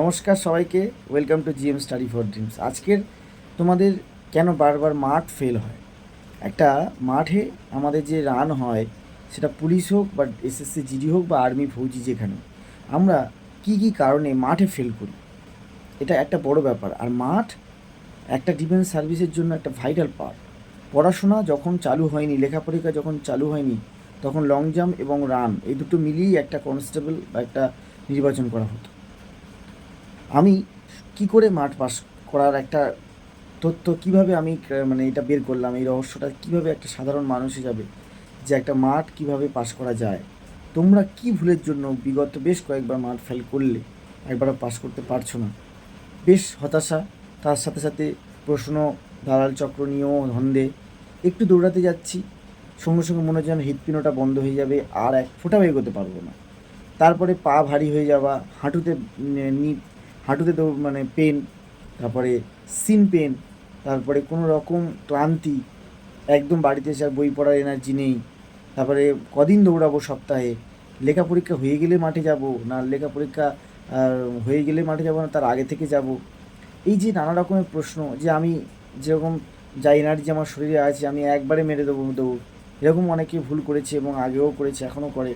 নমস্কার সবাইকে welcome to GM study for dreams আজকের তোমাদের কেন বারবার মাঠ ফেল হয়? একটা মাঠে আমাদের যে রান হয়, সেটা পুলিশ হোক বা এসএসসি জিডি হোক বা আর্মি ফৌজি যেখানে, আমরা কি কি কারণে মাঠে ফেল করি? এটা একটা বড় ব্যাপার। আর মাঠ একটা ডিফেন্স সার্ভিসের জন্য একটা ভাইটাল পার্ট পড়াশোনা যখন চালু হয়নি লেখাপড়া যখন চালু হয়নি, তখন লং জাম্প এবং রান এই দুটো মিলিয়েই একটা কনস্টেবল বা একটা নির্বাচন করা হতো। আমি কি করে মাঠ পাস করার একটা তথ্য কীভাবে আমি মানে এটা বের করলাম, এই রহস্যটা কীভাবে একটা সাধারণ মানুষ হিসাবে যে একটা মাঠ কীভাবে পাস করা যায়? তোমরা কি ভুলের জন্য বিগত বেশ কয়েকবার মাঠ ফেল করলে, একবারও পাস করতে পারছ না? বেশ হতাশা, তার সাথে সাথে প্রশ্ন, দালাল চক্র নিয়েও ধন্দে একটু দৌড়াতে যাচ্ছি, সঙ্গে সঙ্গে মনে হচ্ছে যেন হৃৎপিণ্ডটা বন্ধ হয়ে যাবে, আর এক ফোঁটাও এগোতে পারব না। তারপরে পা ভারী হয়ে যাওয়া, হাঁটুতে হাঁটুতে দৌড় মানে পেন তারপরে সিন পেন তারপরে কোনো রকম ক্লান্তি, একদম বাড়িতে এসে আর বই পড়ার এনার্জি নেই। তারপরে কদিন দৌড়াবো সপ্তাহে? লেখা পরীক্ষা হয়ে গেলে মাঠে যাব? না, লেখা পরীক্ষা হয়ে গেলে মাঠে যাব না, তার আগে থেকে যাব? এই যে নানা রকমের প্রশ্ন, যে আমি যেরকম যা এনার্জি আমার শরীরে আছে, আমি একবারে মেরে দেবো দৌড়। এরকম অনেকে ভুল করেছে এবং আগেও করেছে এখনও করে।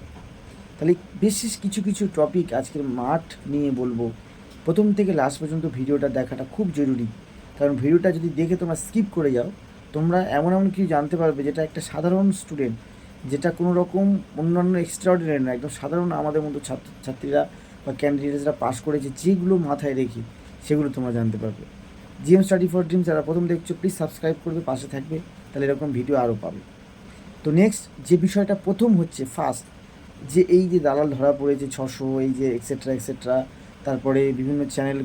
তাহলে বিশেষ কিছু কিছু টপিক আজকের মাঠ নিয়ে বলব। প্রথম থেকে লাস্ট পর্যন্ত ভিডিওটা দেখাটা খুব জরুরি। কারণ ভিডিওটা যদি দেখে তোমরা স্কিপ করে যাও, তোমরা এমন এমন কিছু জানতে পারবে যেটা একটা সাধারণ স্টুডেন্ট যেটা কোনো রকম অন্যান্য এক্সট্রাঅর্ডিনারি না, একদম সাধারণ আমাদের মতো ছাত্র ছাত্রীরা বা ক্যান্ডিডেটসরা পাস করেছে, যেগুলো মাথায় রেখে সেগুলো তোমরা জানতে পারবে। জিএম স্টাডি ফর ড্রিমস যারা প্রথম দেখছ প্লিজ সাবস্ক্রাইব করবে, পাশে থাকবে, তাহলে এরকম ভিডিও আরও পাবে। তো নেক্সট যে বিষয়টা প্রথম হচ্ছে ফার্স্ট যে এই যে দালাল ধরা পড়েছে ছশো, এই যে এক্সেট্রা এক্সেট্রা তারপরে বিভিন্ন চ্যানেল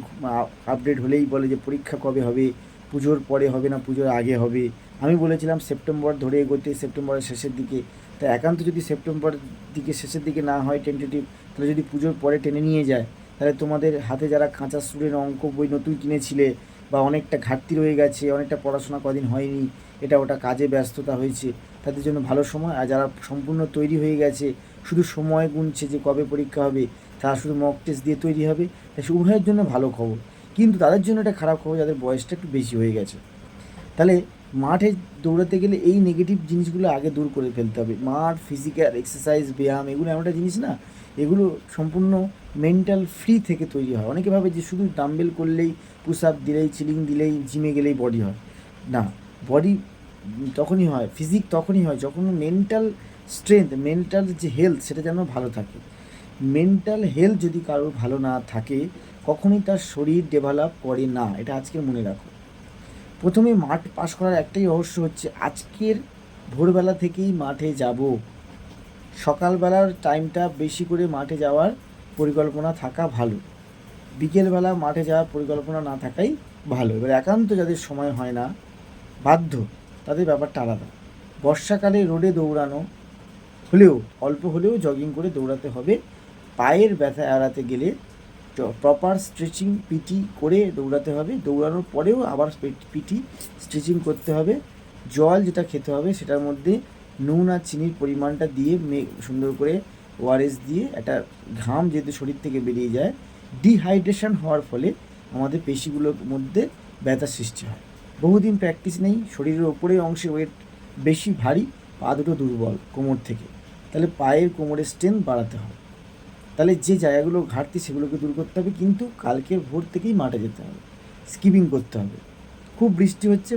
আপডেট হলেই বলে যে পরীক্ষা কবে হবে, পুজোর পরে হবে না, পুজোর আগে হবে। আমি বলেছিলাম সেপ্টেম্বর ধরে এগোতে, সেপ্টেম্বরের শেষের দিকে। তা একান্ত যদি সেপ্টেম্বর দিকে শেষের দিকে না হয় টেন্টেটিভ তাহলে যদি পুজোর পরে টেনে নিয়ে যায়, তাহলে তোমাদের হাতে যারা কাঁচা স্টুডেন্ট অঙ্ক বই নতুন কিনেছিলে বা অনেকটা ঘাটতি রয়ে গেছে, অনেকটা পড়াশোনা কদিন হয়নি, এটা ওটা কাজে ব্যস্ততা হয়েছে, তাদের জন্য ভালো সময়, আর যারা সম্পূর্ণ তৈরি হয়ে গেছে, শুধু সময় গুনছে যে কবে পরীক্ষা হবে তারা শুধু মক টেস্ট দিয়ে তৈরি হবে তাই উভয়ের জন্য ভালো খবর। কিন্তু তাদের জন্য এটা খারাপ খবর, যাদের বয়সটা একটু বেশি হয়ে গেছে। তাহলে মাঠে দৌড়াতে গেলে এই নেগেটিভ জিনিসগুলো আগে দূর করে ফেলতে হবে। মাঠ ফিজিক্যাল এক্সারসাইজ ব্যায়াম, এগুলো এমন একটা জিনিস না এগুলো সম্পূর্ণ মেন্টাল ফ্রি থেকে তৈরি হয়। অনেকে ভাবে যে শুধু ডাম্বেল করলেই পুশ আপ দিলেই চিলিং দিলেই জিমে গেলেই বডি হয়। না বডি তখনই হয় ফিজিক তখনই হয় যখন মেন্টাল স্ট্রেংথ মেন্টাল যে হেলথ সেটা যেন ভালো থাকে। মেন্টাল হেলথ যদি কারোর ভালো না থাকে, কখনোই তার শরীর ডেভেলপ করে না। এটা আজকে মনে রাখো। প্রথমে মাঠ পাশ করার একটাই রহস্য হচ্ছে, আজকের ভোরবেলা থেকেই মাঠে যাব। সকালবেলার টাইমটা বেশি করে মাঠে যাওয়ার পরিকল্পনা থাকা ভালো। বিকেলবেলা মাঠে যাওয়ার পরিকল্পনা না থাকাই ভালো। এবার একান্ত যাদের সময় হয় না, বাধ্য, তাদের ব্যাপারটা আলাদা। বর্ষাকালে রোডে দৌড়ানো, হলেও, অল্প হলেও জগিং করে দৌড়াতে হবে। পায়ের ব্যথা এড়াতে গেলে প্রপার স্ট্রেচিং পিটি করে দৌড়াতে হবে। দৌড়ানোর পরেও আবার পিটি স্ট্রেচিং করতে হবে। জল যেটা খেতে হবে সেটার মধ্যে নুন আর চিনির পরিমাণটা দিয়ে সুন্দর করে ওআরএস দিয়ে একটা ঘাম যেহেতু শরীর থেকে বেরিয়ে যায় ডিহাইড্রেশন হওয়ার ফলে আমাদের পেশিগুলোর মধ্যে ব্যথা সৃষ্টি হয়। বহুদিন প্র্যাকটিস নেই, শরীরের ওপরের অংশে ওয়েট বেশি ভারী, পা দুটো দুর্বল কোমর থেকে। তাহলে পায়ের কোমরের স্ট্রেংথ বাড়াতে হবে। তাহলে যে জায়গাগুলো ঘাটতি সেগুলোকে দূর করতে হবে, কিন্তু কালকের ভোর থেকেই মাঠে যেতে হবে। স্কিপিং করতে হবে। খুব বৃষ্টি হচ্ছে,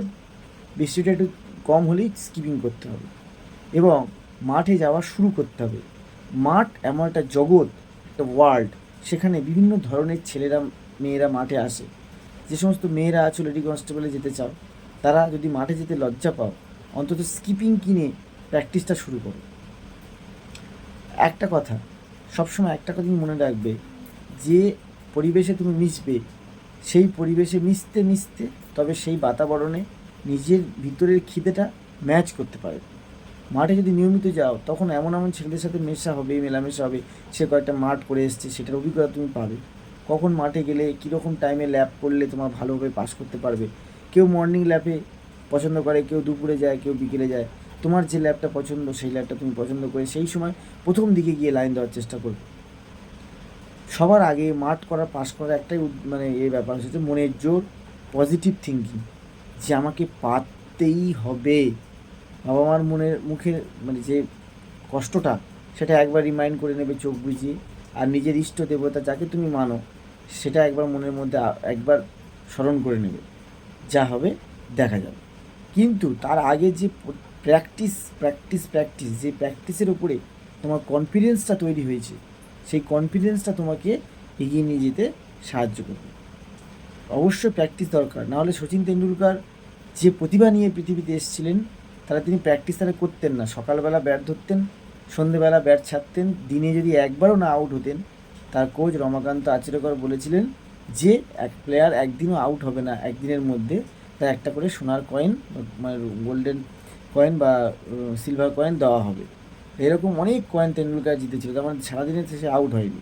বৃষ্টিটা একটু কম হলেই স্কিপিং করতে হবে। এবং মাঠে যাওয়া শুরু করতে হবে। মাঠ এমন একটা জগৎ, একটা ওয়ার্ল্ড সেখানে বিভিন্ন ধরনের ছেলেরা, মেয়েরা মাঠে আসে। যে সমস্ত মেয়েরা আছো লেডি কনস্টেবলে যেতে চাও, তারা যদি মাঠে যেতে লজ্জা পাও, অন্তত স্কিপিং কিনে প্র্যাকটিসটা শুরু করো। একটা কথা, সবসময় একটা কথা মনে রাখবে, যে পরিবেশে তুমি মিশবে, সেই পরিবেশে মিশতে মিশতে তবে সেই বাতাবরণে নিজের ভিতরের খিদেটা ম্যাচ করতে পারে মাঠে যদি নিয়মিত যাও, তখন এমন এমন ছেলেদের সাথে মেশা হবে, মেলামেশা হবে, সে কয়েকটা মাঠ করে এসছে, সেটার অভিজ্ঞতা তুমি পাবে। কখন মাঠে গেলে, কীরকম টাইমে ল্যাব করলে তোমার ভালোভাবে পাস করতে পারবে? কেউ মর্নিং ল্যাবে পছন্দ করে, কেউ দুপুরে যায়, কেউ বিকেলে যায়। তোমার যে ল্যাবটা পছন্দ, সেই ল্যাবটা তুমি পছন্দ করে সেই সময় প্রথম দিকে গিয়ে লাইন দেওয়ার চেষ্টা করবে। সবার আগে মাঠ করা পাস করা একটাই মানে এই ব্যাপার হচ্ছে মনের জোর পজিটিভ থিঙ্কিং যে আমাকে পারতেই হবে। বাবা মার মনের মুখে মানে যে কষ্টটা, সেটা একবার রিমাইন্ড করে নেবে চোখ বুঝিয়ে। আর নিজের ইষ্ট দেবতা যাকে তুমি মানো, সেটা একবার মনের মধ্যে একবার স্মরণ করে নেবে। যা হবে, দেখা যাবে। কিন্তু তার আগে যে প্র্যাকটিস প্র্যাকটিস প্র্যাকটিস যে প্র্যাকটিসের উপরে তোমার কনফিডেন্সটা তৈরি হয়েছে, সেই কনফিডেন্সটা তোমাকে এগিয়ে নিয়ে যেতে সাহায্য করবে। অবশ্যই প্র্যাকটিস দরকার। নাহলে সচিন তেন্ডুলকার যে প্রতিভা নিয়ে পৃথিবীতে এসেছিলেন তারা তিনি প্র্যাকটিস তাহলে করতেন না। সকালবেলা ব্যাট ধরতেন, সন্ধেবেলা ব্যাট ছাড়তেন, দিনে যদি একবারও না আউট হতেন, তার কোচ রমাকান্ত আচরেকর বলেছিলেন যে, এক প্লেয়ার একদিনও আউট হবে না, একদিনের মধ্যে তার একটা করে সোনার কয়েন মানে গোল্ডেন কয়েন বা সিলভার কয়েন দেওয়া হবে। এরকম অনেক কয়েন তেন্ডুলকার জিতেছিল, তার মানে সারাদিনে সে আউট হয়নি।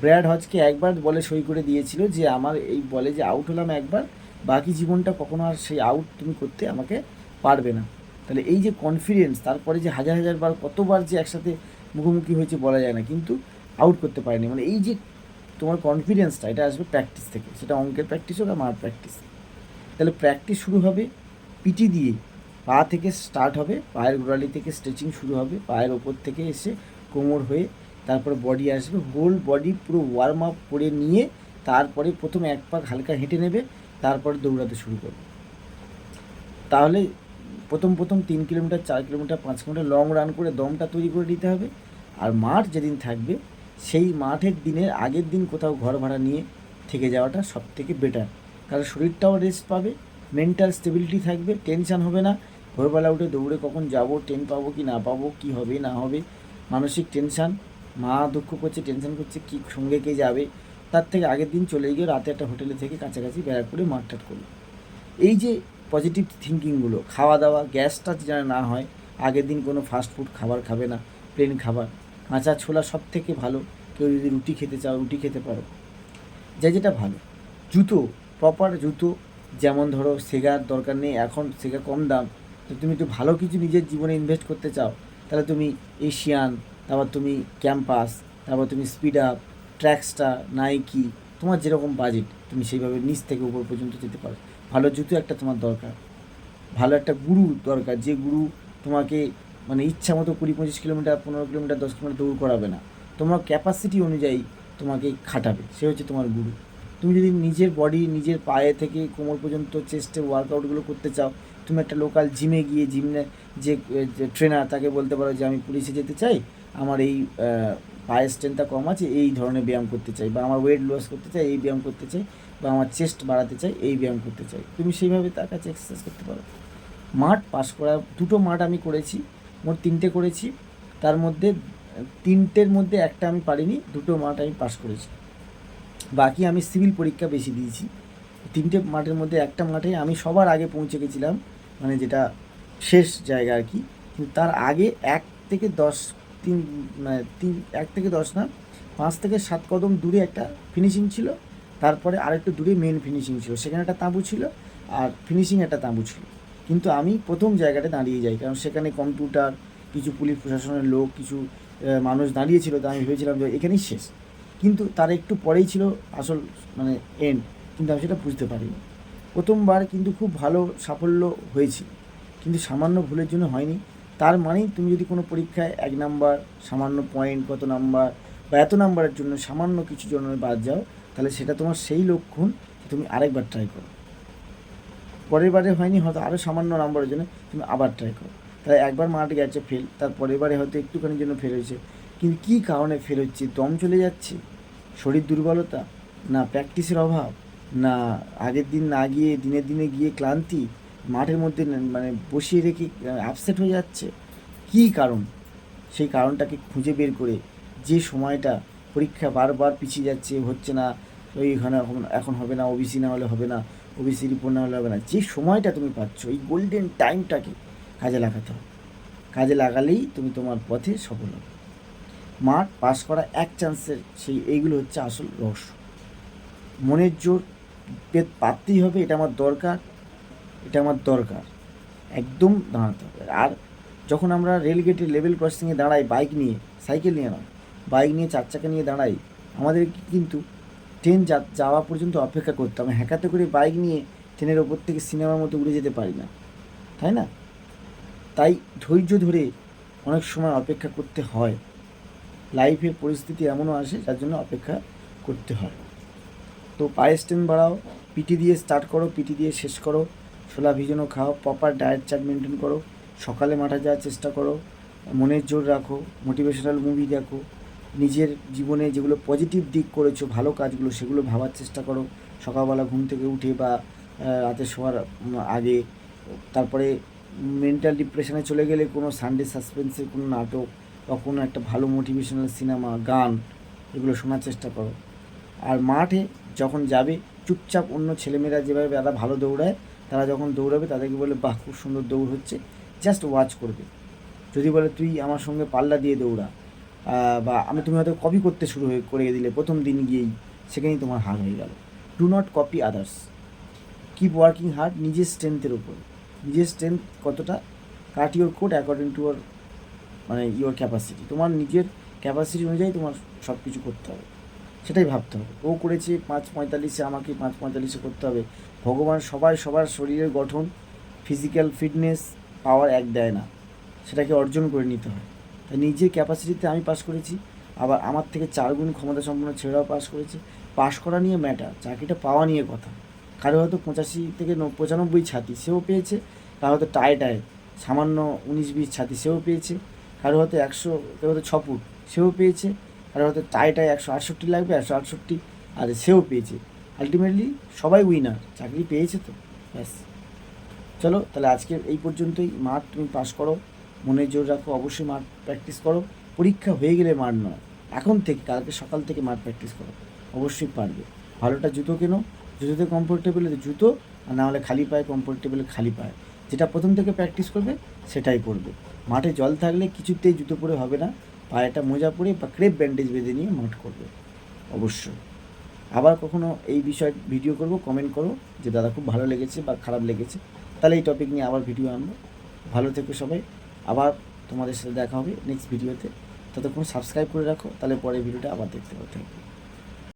ব্র্যাড হজকে একবার বলে সই করে দিয়েছিল যে, আমার এই বলে যে আউট হলাম একবার, বাকি জীবনটা কখনো আর সেই আউট তুমি করতে আমাকে পারবে না। তাহলে এই যে কনফিডেন্স তারপরে যে হাজার হাজার বার, কতবার যে একসাথে মুখোমুখি হয়েছে বলা যায় না, কিন্তু আউট করতে পারেনি। মানে এই যে তোমার কনফিডেন্সটা এটা আসবে প্র্যাকটিস থেকে। সেটা অঙ্কের প্র্যাকটিস হোক আর মার প্র্যাকটিস তাহলে প্র্যাকটিস শুরু হবে পিটি দিয়ে। পা থেকে স্টার্ট হবে, পায়ের গোড়ালি থেকে স্ট্রেচিং শুরু হবে, পায়ের ওপর থেকে এসে কোমর হয়ে তারপরে বডি আসবে। হোল বডি পুরো ওয়ার্ম আপ করে নিয়ে তারপরে প্রথমে এক পাক হালকা হেঁটে নেবে, তারপরে দৌড়াতে শুরু করবে। তাহলে প্রথম প্রথম তিন কিলোমিটার, চার কিলোমিটার, পাঁচ কিলোমিটার লং রান করে দমটা তৈরি করে নিতে হবে। আর মাঠ যেদিন থাকবে, সেই মাঠের দিনের আগের দিন কোথাও ঘর ভাড়া নিয়ে থেকে যাওয়াটা সব থেকে বেটার কারণ শরীরটাও রেস্ট পাবে মেন্টাল স্টেবিলিটি থাকবে টেনশান হবে না। ভোরবেলা উঠে দৌড়ে কখন যাব ট্রেন পাবো কি না পাবো, কি হবে, না হবে, মানসিক টেনশান মা দুঃখ করছে টেনশান করছে, কি সঙ্গে কে যাবে? তার থেকে আগের দিন চলে গিয়ে রাতে একটা হোটেলে থেকে কাছাকাছি ব্যারাকপুরে মাঠটাট করল। এই যে পজিটিভ থিঙ্কিংগুলো খাওয়া দাওয়া গ্যাসটা যেন না হয়, আগের দিন কোনো ফাস্ট ফুড খাবার খাবে না প্লেন খাবার। কাঁচা ছোলা সব থেকে ভালো, কেউ যদি রুটি খেতে চাও, রুটি খেতে পারো। যা যেটা ভালো। জুতো প্রপার জুতো, যেমন ধরো সেগার দরকার নেই, এখন সেগা কম দাম, তো তুমি একটু ভালো কিছু নিজের জীবনে ইনভেস্ট করতে চাও, তাহলে তুমি এশিয়ান তারপর তুমি ক্যাম্পাস তারপর তুমি স্পিড আপ ট্র্যাকস্টার নাইকি তোমার যেরকম বাজেট তুমি সেইভাবে নিচ থেকে উপর পর্যন্ত যেতে পারো। ভালো জুতো একটা তোমার দরকার। ভালো একটা গুরু দরকার, যে গুরু তোমাকে মানে ইচ্ছা মতো কুড়ি, পঁচিশ কিলোমিটার, পনেরো কিলোমিটার, দশ কিলোমিটার দৌড় করাবে না। তোমার ক্যাপাসিটি অনুযায়ী তোমাকে খাটাবে, সে হচ্ছে তোমার গুরু। তুমি যদি নিজের বডি নিজের পায়ে থেকে কোমর পর্যন্ত চেস্টের ওয়ার্কআউটগুলো করতে চাও, তুমি একটা লোকাল জিমে গিয়ে জিমে যে ট্রেনার তাকে বলতে পারো যে, আমি পুলিশে যেতে চাই, আমার এই পায়ের স্ট্রেংথটা কম আছে, এই ধরনের ব্যায়াম করতে চাই বা আমার ওয়েট লস করতে চাই, এই ব্যায়াম করতে চাই। বা আমার চেস্ট বাড়াতে চাই, এই ব্যায়াম করতে চাই। তুমি সেইভাবে তার কাছে এক্সারসাইজ করতে পারো। মাঠ পাস করা, দুটো মাঠ আমি করেছি, মোট তিনটে করেছি। তার মধ্যে, তিনটের মধ্যে একটা আমি পারিনি, দুটো মাঠ আমি পাস করেছি। বাকি আমি সিভিল পরীক্ষা বেশি দিয়েছি। তিনটে মাঠের মধ্যে একটা মাঠে আমি সবার আগে পৌঁছে গেছিলাম মানে যেটা শেষ জায়গা আর কি। কিন্তু তার আগে এক থেকে দশ তিন মানে তিন, এক থেকে দশ না, পাঁচ থেকে সাত কদম দূরে একটা ফিনিশিং ছিল। তারপরে আরেকটু দূরে মেন ফিনিশিং ছিল। সেখানে একটা তাঁবু ছিল আর ফিনিশিং একটা তাঁবু ছিল। কিন্তু আমি প্রথম জায়গাটা দাঁড়িয়ে যাই, কারণ সেখানে কম্পিউটার কিছু পুলিশ প্রশাসনের লোক, কিছু মানুষ দাঁড়িয়েছিল তা আমি ভেবেছিলাম যে এখানেই শেষ। কিন্তু তার একটু পরেই ছিল আসল মানে এন্ড কিন্তু আমি সেটা বুঝতে পারিনি। প্রথমবার কিন্তু খুব ভালো সাফল্য হয়েছিল কিন্তু সামান্য ভুলের জন্য হয়নি। তার মানেই তুমি যদি কোনো পরীক্ষায় এক নাম্বার সামান্য পয়েন্ট কত নাম্বার বা এত নাম্বারের জন্য সামান্য কিছু জন্য বাদ যাও তাহলে সেটা তোমার সেই লক্ষণ তুমি আরেকবার ট্রাই করো। পরের বারে হয়নি, হয়তো আরও সামান্য নাম্বারের জন্য তুমি আবার ট্রাই করো। তাহলে একবার মাঠ গেছে ফেল তার পরের বারে হয়তো একটুখানির জন্য ফেল হয়েছে। কিন্তু কী কারণে ফেল হচ্ছে? দম চলে যাচ্ছে? শরীর দুর্বলতা? না প্র্যাকটিসের অভাব? না আগের দিন না গিয়ে দিনের দিনে গিয়ে ক্লান্তি? মাঠের মধ্যে মানে বসিয়ে রেখে আপসেট হয়ে যাচ্ছে? কী কারণ? সেই কারণটাকে খুঁজে বের করে যে সময়টা পরীক্ষা বারবার পিছিয়ে যাচ্ছে, হচ্ছে না ওইখানে এখন এখন হবে না ওবিসি না হলে হবে না ওবিসি রিপোর্ট না হলে হবে না। যে সময়টা তুমি পাচ্ছ, এই গোল্ডেন টাইমটাকে কাজে লাগাতে হবে। কাজে লাগালেই তুমি তোমার পথে সফল হবে। মাঠ পাস করা এক চান্সের সেই এইগুলো হচ্ছে আসল রহস্য। মনের জোর পে- পাততেই হবে, এটা আমার দরকার, এটা আমার দরকার। একদম দাঁড়াতে হবে। আর যখন আমরা রেলগেটে লেভেল ক্রসিংয়ে দাঁড়াই বাইক নিয়ে সাইকেল নিয়ে নয় বাইক নিয়ে চার চাকা নিয়ে দাঁড়াই, আমাদের কিন্তু ট্রেন যাওয়া পর্যন্ত অপেক্ষা করতে। হবে হ্যাকাতে করে বাইক নিয়ে ট্রেনের ওপর থেকে সিনেমার মতো উড়ে যেতে পারি না। তাই না? তাই ধৈর্য ধরে অনেক সময় অপেক্ষা করতে হয়। লাইফের পরিস্থিতি এমনও আসে, যার জন্য অপেক্ষা করতে হয়। তো পায়ের স্ট্রেন বাড়াও পিটি দিয়ে স্টার্ট করো পিটি দিয়ে শেষ করো, ছোলা ভিজানো খাও, প্রপার ডায়েট চার্ট মেনটেন করো, সকালে মাঠে যাওয়ার চেষ্টা করো, মনের জোর রাখো মোটিভেশনাল মুভি দেখো নিজের জীবনে যেগুলো পজিটিভ দিক করেছ, ভালো কাজগুলো, সেগুলো ভাবার চেষ্টা করো। সকালবেলা ঘুম থেকে উঠে বা রাতে শোয়ার আগে। তারপরে মেন্টাল ডিপ্রেশনে চলে গেলে কোনো সানডে সাসপেন্সের কোনো নাটক বা কোনো একটা ভালো মোটিভেশনাল সিনেমা গান, এগুলো শোনার চেষ্টা করো। আর মাঠে যখন যাবে, চুপচাপ অন্য ছেলেমেয়েরা যেভাবে তারা ভালো দৌড়ায়, তারা যখন দৌড়াবে, তাদেরকে বলে, বাহ, খুব সুন্দর দৌড় হচ্ছে। জাস্ট ওয়াচ করবে। যদি বলে, তুই আমার সঙ্গে পাল্লা দিয়ে দৌড়া। বা আমি তুমি হয়তো কপি করতে শুরু হয়ে করে দিলে, প্রথম দিন গিয়েই সেখানেই তোমার হার হয়ে গেল। Do not copy others keep working hard নিজের স্ট্রেংথের উপর। নিজের স্ট্রেংথ কতটা? Cut your code according to your মানে ইউর ক্যাপাসিটি তোমার নিজের ক্যাপাসিটি অনুযায়ী তোমার সব কিছু করতে হবে। সেটাই ভাবতে হবে। ও করেছে পাঁচ পঁয়তাল্লিশে, আমাকে পাঁচ পঁয়তাল্লিশে করতে হবে। ভগবান সবাই সবার শরীরের গঠন ফিজিক্যাল ফিটনেস পাওয়ার এক দেয় না। সেটাকে অর্জন করে নিতে হয়। নিজের ক্যাপাসিটিতে আমি পাস করেছি। আবার আমার থেকে চার গুণ ক্ষমতা সম্পন্ন ছেলেরাও পাস করেছে। পাস করা নিয়ে ম্যাটার চাকরিটা পাওয়া নিয়ে কথা। কারও হয়তো পঁচাশি থেকে পঁচানব্বই ছাতি সেও পেয়েছে, কারও হয়তো টায় টায় সামান্য উনিশ, বিশ ছাতি সেও পেয়েছে, কারও হয়তো একশো, কেউ হয়তো ছ ফুট সেও পেয়েছে, কারও হয়তো টায় টায় একশো আটষট্টি লাগবে, একশো আটষট্টি আর সেও পেয়েছে। আলটিমেটলি সবাই উইনার চাকরি পেয়েছে তো, ব্যাস। চলো, তাহলে আজকে এই পর্যন্তই। মাঠ তুমি পাস করো। মনে জোর রাখো, অবশ্যই মাঠ প্র্যাকটিস করো। পরীক্ষা হয়ে গেলে মাঠ নয়। এখন থেকে, কালকে সকাল থেকে মাঠ প্র্যাকটিস করো। অবশ্যই পারবে। ভালোটা জুতো কেনো। জুতোতে কমফোর্টেবল জুতো, আর না হলে খালি পায়ে কমফোর্টেবল খালি পায়ে। যেটা প্রথম থেকে প্র্যাকটিস করবে, সেটাই করবে। মাঠে জল থাকলে কিছুতেই জুতো পরে হবে না। পায়েটা মোজা পরে বা ক্রেপ ব্যান্ডেজ বেঁধে নিয়ে মাঠ করবে। অবশ্যই। আবার কখনো এই বিষয়ে ভিডিও করব কমেন্ট করো যে, দাদা, খুব ভালো লেগেছে বা খারাপ লেগেছে। তাহলে এই টপিক নিয়ে আবার ভিডিও আনব। ভালো থেকো সবাই। আবার তোমাদের সাথে দেখা হবে নেক্সট ভিডিওতে ততক্ষণ সাবস্ক্রাইব করে রাখো, তাহলে পরে ভিডিওটা আবার দেখতে পাবে থ্যাংক ইউ